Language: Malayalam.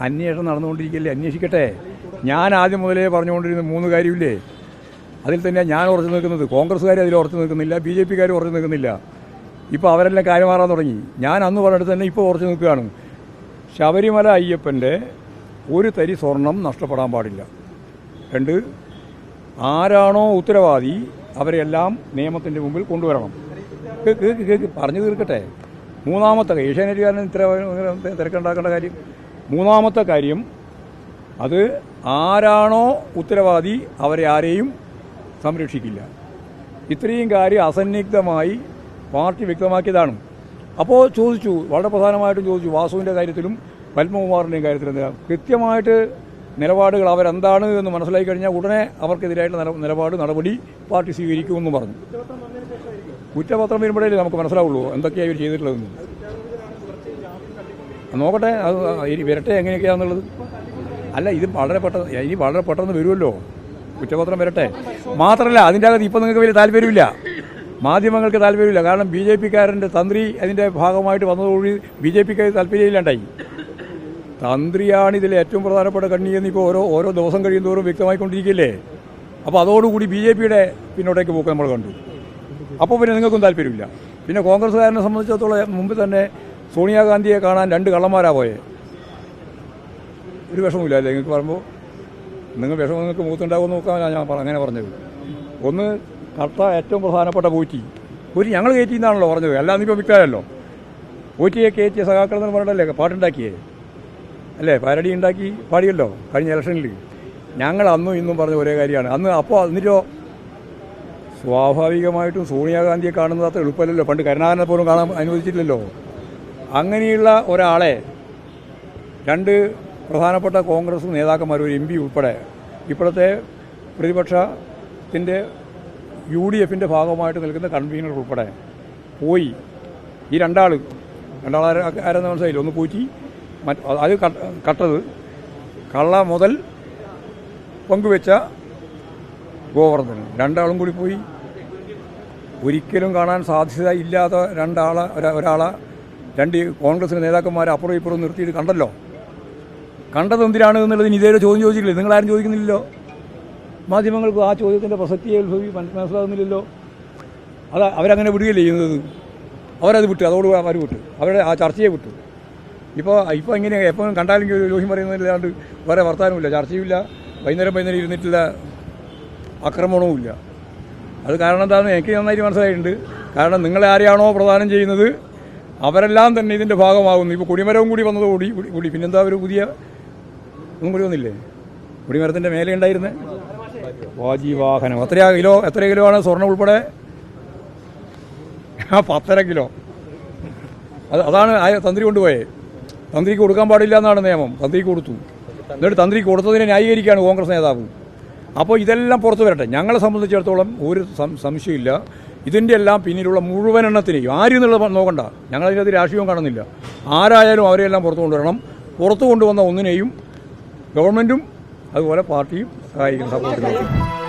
അന്വേഷണം നടന്നുകൊണ്ടിരിക്കല്ലേ? അന്വേഷിക്കട്ടെ. ഞാൻ ആദ്യം മുതലേ പറഞ്ഞുകൊണ്ടിരുന്ന മൂന്ന് കാര്യമില്ലേ? അതിൽ തന്നെ ഞാൻ ഉറച്ചു നിൽക്കുന്നത്. കോൺഗ്രസ്സുകാർ അതിൽ ഉറച്ചു നിൽക്കുന്നില്ല ബി ജെ പിക്കാർ ഉറച്ചു നിൽക്കുന്നില്ല. ഇപ്പോൾ അവരെല്ലാം കാര്യം മാറാൻ തുടങ്ങി. ഞാൻ അന്ന് പറഞ്ഞിട്ട് തന്നെ ഇപ്പോൾ ഉറച്ചു നിൽക്കുകയാണ്. ശബരിമല അയ്യപ്പന്റെ ഒരു തരി സ്വർണം നഷ്ടപ്പെടാൻ പാടില്ല. രണ്ട് ആരാണോ ഉത്തരവാദി അവരെല്ലാം നിയമത്തിന്റെ മുമ്പിൽ കൊണ്ടുവരണം. കേക്ക് കേക്ക് പറഞ്ഞു തീർക്കട്ടെ. മൂന്നാമത്തെ ഏഷ്യാനെറ്റുകാരൻ ഇത്ര തിരക്കുണ്ടാക്കേണ്ട കാര്യം. മൂന്നാമത്തെ കാര്യം അത് ആരാണോ ഉത്തരവാദി അവരെ ആരെയും സംരക്ഷിക്കില്ല. ഇത്രയും കാര്യം അസന്നിഗ്ധമായി പാർട്ടി വ്യക്തമാക്കിയതാണ്. അപ്പോൾ ചോദിച്ചു വളരെ പ്രധാനമായിട്ടും ചോദിച്ചു വാസുവിന്റെ കാര്യത്തിലും പത്മകുമാറിന്റെയും കാര്യത്തിലും എന്താ? കൃത്യമായിട്ട് നിലപാടുകൾ അവരെന്താണ് എന്ന് മനസ്സിലാക്കി കഴിഞ്ഞാൽ ഉടനെ അവർക്കെതിരായിട്ടുള്ള നില- നിലപാട് നടപടി പാർട്ടി സ്വീകരിക്കുമെന്ന് പറഞ്ഞു. കുറ്റപത്രം വരുമ്പോഴേ നമുക്ക് മനസ്സിലാവുള്ളൂ എന്തൊക്കെയാണ് ഇവർ ചെയ്തിട്ടുള്ളതെന്ന്. നോക്കട്ടെ അത് ഇനി വരട്ടെ എങ്ങനെയൊക്കെയാണെന്നുള്ളത് അല്ല ഇത് വളരെ പെട്ടെന്ന് ഇനി വളരെ പെട്ടെന്ന് വരുമല്ലോ. കുറ്റപത്രം വരട്ടെ. മാത്രമല്ല അതിന്റെ അകത്ത് ഇപ്പം നിങ്ങൾക്ക് വലിയ താല്പര്യമില്ല. മാധ്യമങ്ങൾക്ക് താല്പര്യമില്ല. കാരണം ബി ജെ പിക്കാരന്റെ തന്ത്രി അതിന്റെ ഭാഗമായിട്ട് വന്നതോടുകൂടി ബി ജെ പിക്ക് താല്പര്യമില്ലാണ്ടായി. തന്ത്രിയാണ് ഇതിൽ ഏറ്റവും പ്രധാനപ്പെട്ട കണ്ണി എന്ന് ഇപ്പോൾ ഓരോ ഓരോ ദിവസം കഴിയുന്തോറും വ്യക്തമായിക്കൊണ്ടിരിക്കില്ലേ അപ്പോൾ അതോടുകൂടി ബി ജെ പിയുടെ പിന്നോട്ടേക്ക് പോക്ക് നമ്മൾ കണ്ടു. അപ്പോൾ പിന്നെ നിങ്ങൾക്കും താല്പര്യമില്ല. പിന്നെ കോൺഗ്രസ്സുകാരനെ സംബന്ധിച്ചിടത്തോളം മുമ്പ് തന്നെ സോണിയാഗാന്ധിയെ കാണാൻ രണ്ട് കള്ളന്മാരാ പോയേ. ഒരു വിഷമമില്ല അല്ലേ നിങ്ങൾക്ക് പറയുമ്പോൾ നിങ്ങൾ വിഷമം നിങ്ങൾക്ക് മൂത്തുണ്ടാകുമെന്ന് നോക്കാനാണ് ഞാൻ അങ്ങനെ പറഞ്ഞത്. ഒന്ന് കട്ട ഏറ്റവും പ്രധാനപ്പെട്ട പോറ്റി. ഒരു ഞങ്ങൾ കയറ്റി എന്നാണല്ലോ പറഞ്ഞത്. അല്ലാതെ ഇപ്പോൾ വിൽക്കാനല്ലോ പോറ്റിയെ കയറ്റിയ സഖാക്കൾ എന്ന് പറഞ്ഞിട്ടല്ലേ പാട്ടുണ്ടാക്കിയേ? അല്ലേ? പാരടി ഉണ്ടാക്കി പാടിയല്ലോ കഴിഞ്ഞ ഇലക്ഷനിൽ ഞങ്ങൾ അന്നും ഇന്നും പറഞ്ഞ ഒരേ കാര്യമാണ്. അന്ന് അപ്പോൾ എന്നിട്ടോ? സ്വാഭാവികമായിട്ടും സോണിയാഗാന്ധിയെ കാണുന്നത് അത്ര എളുപ്പമല്ലല്ലോ. പണ്ട് കരുണാകരനെ പോലും കാണാൻ അനുവദിച്ചിട്ടില്ലല്ലോ. അങ്ങനെയുള്ള ഒരാളെ രണ്ട് പ്രധാനപ്പെട്ട കോൺഗ്രസ് നേതാക്കന്മാർ ഒരു എം പി ഉൾപ്പെടെ ഇപ്പോഴത്തെ പ്രതിപക്ഷത്തിന്റെ യു ഡി എഫിന്റെ ഭാഗമായിട്ട് നിൽക്കുന്ന കൺവീനർ ഉൾപ്പെടെ പോയി. ഈ രണ്ടാൾ രണ്ടാൾ ആരെന്ന് മനസ്സിലായില്ല? ഒന്ന് പൂറ്റി മറ്റ് അത് കട്ടത്. കള്ള മുതൽ പങ്കുവെച്ച ഗോവർദ്ധനൻ രണ്ടാളും കൂടി പോയി. ഒരിക്കലും കാണാൻ സാധ്യത ഇല്ലാത്ത രണ്ടാളെ ഒരാളെ രണ്ട് കോൺഗ്രസിന്റെ നേതാക്കന്മാരെ അപ്പുറം ഇപ്പുറം നിർത്തിയിട്ട് കണ്ടല്ലോ. കണ്ടത് എന്തിനാണ് എന്നുള്ളതിന് ഇതേ ചോദ്യം ചോദിച്ചില്ലേ നിങ്ങളാരും ചോദിക്കുന്നില്ലല്ലോ. മാധ്യമങ്ങൾക്ക് ആ ചോദ്യത്തിന്റെ പ്രസക്തിയെ ഉത്ഭവി മന- മനസ്സിലാകുന്നില്ലല്ലോ. അത് അവരങ്ങനെ വിടുകയല്ലേ ചെയ്യുന്നത്. അവരത് വിട്ടു അതോട് അവർ വിട്ടു. അവരുടെ ആ ചർച്ചയെ വിട്ടു. ഇപ്പോൾ ഇപ്പോൾ ഇങ്ങനെ എപ്പോഴും കണ്ടാലെങ്കിൽ ഒരു ലോഹ്യം പറയുന്നതില്ലാണ്ട് വേറെ വർത്താനമില്ല ചർച്ചയുമില്ല. വൈകുന്നേരം വൈകുന്നേരം ഇരുന്നിട്ടില്ല ആക്രമണവുമില്ല. അത് കാരണം എന്താണെന്ന് എനിക്ക് നന്നായിട്ട് മനസ്സിലായിട്ടുണ്ട്. കാരണം നിങ്ങളെ ആരെയാണോ പ്രധാനം ചെയ്യുന്നത്? അവരെല്ലാം തന്നെ ഇതിന്റെ ഭാഗമാകുന്നു. ഇപ്പോൾ കുടിമരവും കൂടി വന്നതോടി കൂടി പിന്നെന്താ ഒരു പുതിയ ഒന്നും കൂടി വന്നില്ലേ? കുടിമരത്തിന്റെ മേലെ വാജി വാഹനം എത്രയാ കിലോ എത്ര കിലോ ആണ് സ്വർണം ഉൾപ്പെടെ? പത്തര കിലോ. അത് അതാണ് ആ തന്ത്രി കൊണ്ടുപോയേ. തന്ത്രിക്ക് കൊടുക്കാൻ പാടില്ല എന്നാണ് നിയമം. തന്ത്രിക്ക് കൊടുത്തു. എന്നിട്ട് തന്ത്രി കൊടുത്തതിനെ ന്യായീകരിക്കുകയാണ് കോൺഗ്രസ് നേതാവ്. അപ്പോൾ ഇതെല്ലാം പുറത്തു വരട്ടെ. ഞങ്ങളെ സംബന്ധിച്ചിടത്തോളം ഒരു സംശയമില്ല. ഇതിന്റെ എല്ലാം പിന്നിലുള്ള മുഴുവൻ എണ്ണത്തിനെയും. ആരും എന്നുള്ളത് നോക്കണ്ട. ഞങ്ങളതിനകത്ത് രാഷ്ട്രീയവും കാണുന്നില്ല. ആരായാലും അവരെയെല്ലാം പുറത്തു കൊണ്ടുവരണം. പുറത്തു കൊണ്ടുവന്ന ഒന്നിനെയും ഗവൺമെന്റും അതുപോലെ പാർട്ടിയും സഹായിക്കുന്ന സപ്പോർട്ട്